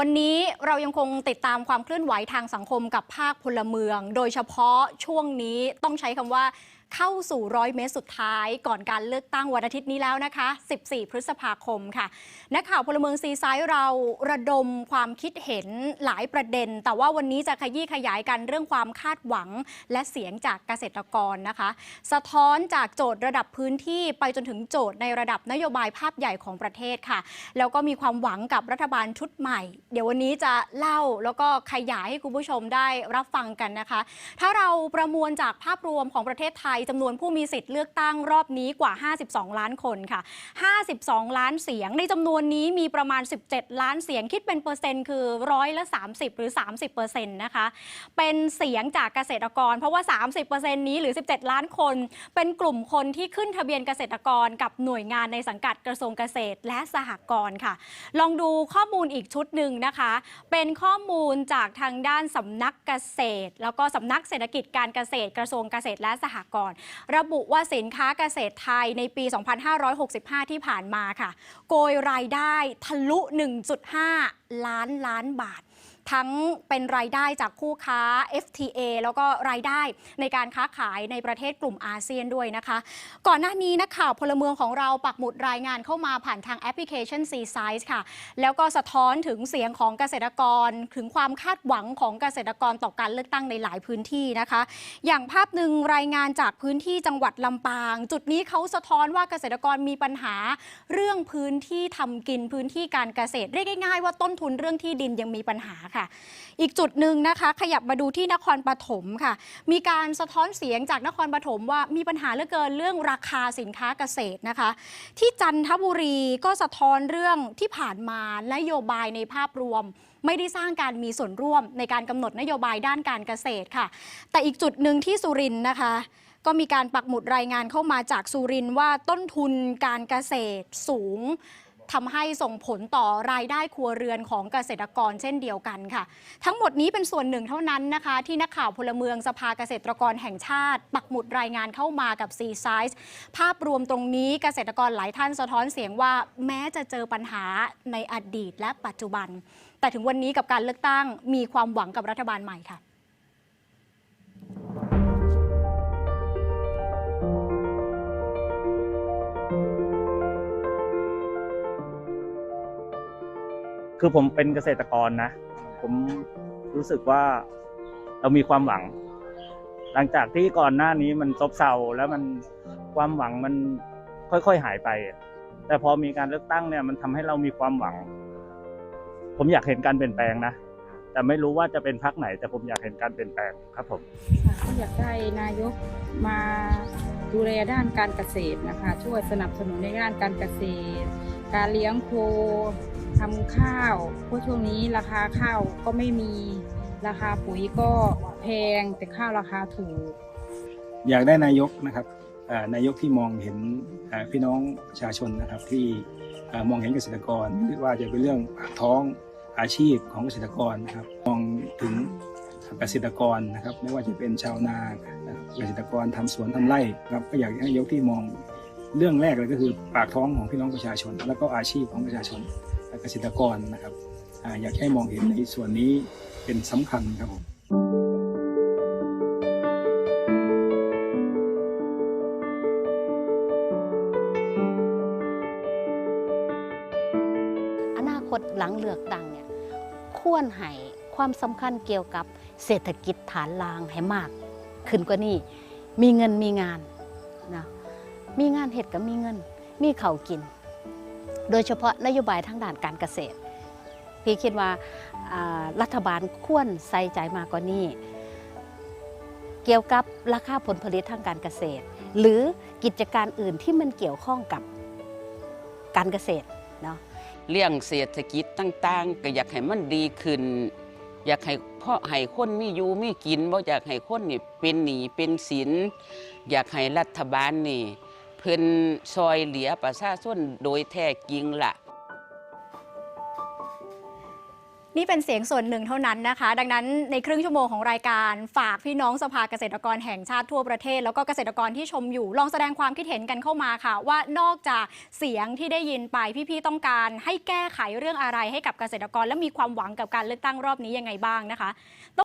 วันนี้เรายังคงติดตามความเคลื่อนไหวทางสังคมกับภาคพลเมือง โดยเฉพาะช่วงนี้ต้องใช้คำว่า เข้าสู่ร้อยเมตรสุดท้ายก่อนการเลือกตั้งวันอาทิตย์นี้แล้วนะคะ 14 พฤษภาคมค่ะ นักข่าวพลเมืองซีไซด์เราระดมความคิดเห็นหลายประเด็น แต่ว่าวันนี้จะขยี้ขยายกันเรื่องความคาดหวัง และเสียงจากเกษตรกรนะคะ สะท้อนจากโจทย์ระดับพื้นที่ไปจนถึงโจทย์ในระดับนโยบายภาพใหญ่ของประเทศค่ะ แล้วก็มีความหวังกับรัฐบาลชุดใหม่ เดี๋ยววันนี้จะเล่าแล้วก็ขยายให้คุณผู้ชมได้รับฟังกันนะคะ ถ้าเราประมวลจากภาพรวมของประเทศไทยจำนวนผู้มีสิทธิ์เลือกตั้งรอบนี้กว่า 52 ล้านคนค่ะ 52 ล้านเสียงในจำนวนนี้มีประมาณ 17 ล้านเสียงคิดเป็นเปอร์เซ็นต์คือร้อยละ 30 หรือ 30เปอร์เซ็นต์นะคะ เป็นเสียงจากเกษตรกร เพราะว่า 30%นี้หรือ 17 ล้านคน เป็นกลุ่มคนที่ขึ้นทะเบียนเกษตรกรกับหน่วยงานในสังกัดกระทรวงเกษตรและสหกรณ์ค่ะ ลองดูข้อมูลอีกชุดหนึ่งนะคะ เป็นข้อมูลจากทางด้านสำนักเกษตร แล้วก็สำนักเศรษฐกิจการเกษตรกระทรวงเกษตรและสหกรณ์ระบุว่าสินค้าเกษตรไทยในปี 2565 ที่ผ่านมาค่ะ โกยรายได้ทะลุ 1.5 ล้านล้านบาท ทั้งเป็นรายได้จากคู่ค้า FTA แล้วก็รายได้ในการค้าขายในประเทศกลุ่มอาเซียนด้วยนะคะ ก่อนหน้านี้นักข่าวพลเมืองของเราปักหมุดรายงานเข้ามาผ่านทางแอปพลิเคชัน C Size ค่ะ แล้วก็สะท้อนถึงเสียงของเกษตรกร ถึงความคาดหวังของเกษตรกรต่อการเลือกตั้งในหลายพื้นที่นะคะ อย่างภาพหนึ่งรายงานจากพื้นที่จังหวัดลำปาง จุดนี้เขาสะท้อนว่าเกษตรกรมีปัญหา เรื่องพื้นที่ทำกินพื้นที่การเกษตรเรียกง่ายๆว่าต้นทุนเรื่องที่ดินยังมีปัญหาค่ะอีกจุดหนึ่งนะคะ ขยับมาดูที่นครปฐมค่ะ มีการสะท้อนเสียงจากนครปฐมว่ามีปัญหาเหลือเกินเรื่องราคาสินค้าเกษตรนะคะ ที่จันทบุรีก็สะท้อนเรื่องที่ผ่านมานโยบายในภาพรวมไม่ได้สร้างการมีส่วนร่วมในการกำหนดนโยบายด้านการเกษตรค่ะ แต่อีกจุดหนึ่งที่สุรินทร์นะคะ ก็มีการปักหมุดรายงานเข้ามาจากสุรินทร์ว่าต้นทุนการเกษตรสูง ทำให้ส่งผลต่อรายได้ครัวเรือนของเกษตรกรเช่นเดียวกันค่ะ ทั้งหมดนี้เป็นส่วนหนึ่งเท่านั้นนะคะ ที่นักข่าวพลเมืองสภาเกษตรกรแห่งชาติ ปักหมุดรายงานเข้ามากับ C Size ภาพรวมตรงนี้เกษตรกรหลายท่านสะท้อนเสียงว่าแม้จะเจอปัญหาในอดีตและปัจจุบัน แต่ถึงวันนี้กับการเลือกตั้งมีความหวังกับรัฐบาลใหม่ค่ะ คือผมเป็นเกษตรกรนะ ผมรู้สึกว่าเรามีความหวัง หลังจากที่ก่อนหน้านี้มันซบเซาแล้วมันความหวังมันค่อยๆหายไป แต่พอมีการเลือกตั้งเนี่ยมันทำให้เรามีความหวัง ผมอยากเห็นการเปลี่ยนแปลงนะแต่ไม่รู้ว่าจะเป็นพักไหน แต่ผมอยากเห็นการเปลี่ยนแปลงครับผมก็อยากได้นายกมา ดูแลด้านการเกษตรนะคะ ช่วยสนับสนุนในด้านการเกษตร การเลี้ยงโคทำข้าวเพราะช่วงนี้ราคาข้าวก็ไม่มีราคาปุ๋ยก็แพงแต่ข้าวราคาถูก อยากได้นายกนะครับนายกที่มองเห็นพี่น้องประชาชนนะครับที่มองเห็นเกษตรกรไม่ว่าจะเป็นเรื่องปากท้องอาชีพของเกษตรกรนะครับมองถึงเกษตรกรนะครับ ไม่ว่าจะเป็นชาวนา เกษตรกรทำสวนทำไร่ครับก็อยากให้ยกที่มองเรื่องแรกเลยก็คือปากท้องของพี่น้องประชาชน แล้วก็อาชีพของประชาชนเกษตรกรนะครับอยากให้มองเห็นในส่วนนี้เป็นสำคัญครับผมอนาคตหลังเลือกตั้งเนี่ยควรให้ความสำคัญเกี่ยวกับเศรษฐกิจฐานรางให้มาก ขึ้นกว่านี้ มีเงินมีงานนะมีงานเห็ดกับมีเงิน มีเขากิน โดยเฉพาะนโยบายทางด้านการเกษตร พี่คิดว่าอ่ารัฐบาลควรใส่ใจมากกว่านี้ เกี่ยวกับราคาผลผลิตทางการเกษตร หรือกิจการอื่นที่มันเกี่ยวข้องกับการเกษตรเนาะเรื่องเศรษฐกิจต่าง ๆ ก็อยากให้มันดีขึ้น อยากให้ พาะให้คนมีอยู่มีกินบ่อยากให้คนนี่เป็นหนี้เป็นสินอยากให้รัฐบาลนี่ เพิ่นซอยเหลือประชาชนโดยแท้จริงล่ะ นี่เป็นเสียงส่วนหนึ่งเท่านั้นนะคะ ดังนั้นในครึ่งชั่วโมงของรายการฝากพี่น้องสภาเกษตรกรแห่งชาติทั่วประเทศ แล้วก็เกษตรกรที่ชมอยู่ลองแสดงความคิดเห็นกันเข้ามาค่ะ ว่านอกจากเสียงที่ได้ยินไปพี่ๆต้องการ ให้แก้ไขเรื่องอะไรให้กับเกษตรกร และมีความหวังกับการเลือกตั้งรอบนี้ยังไงบ้างนะคะ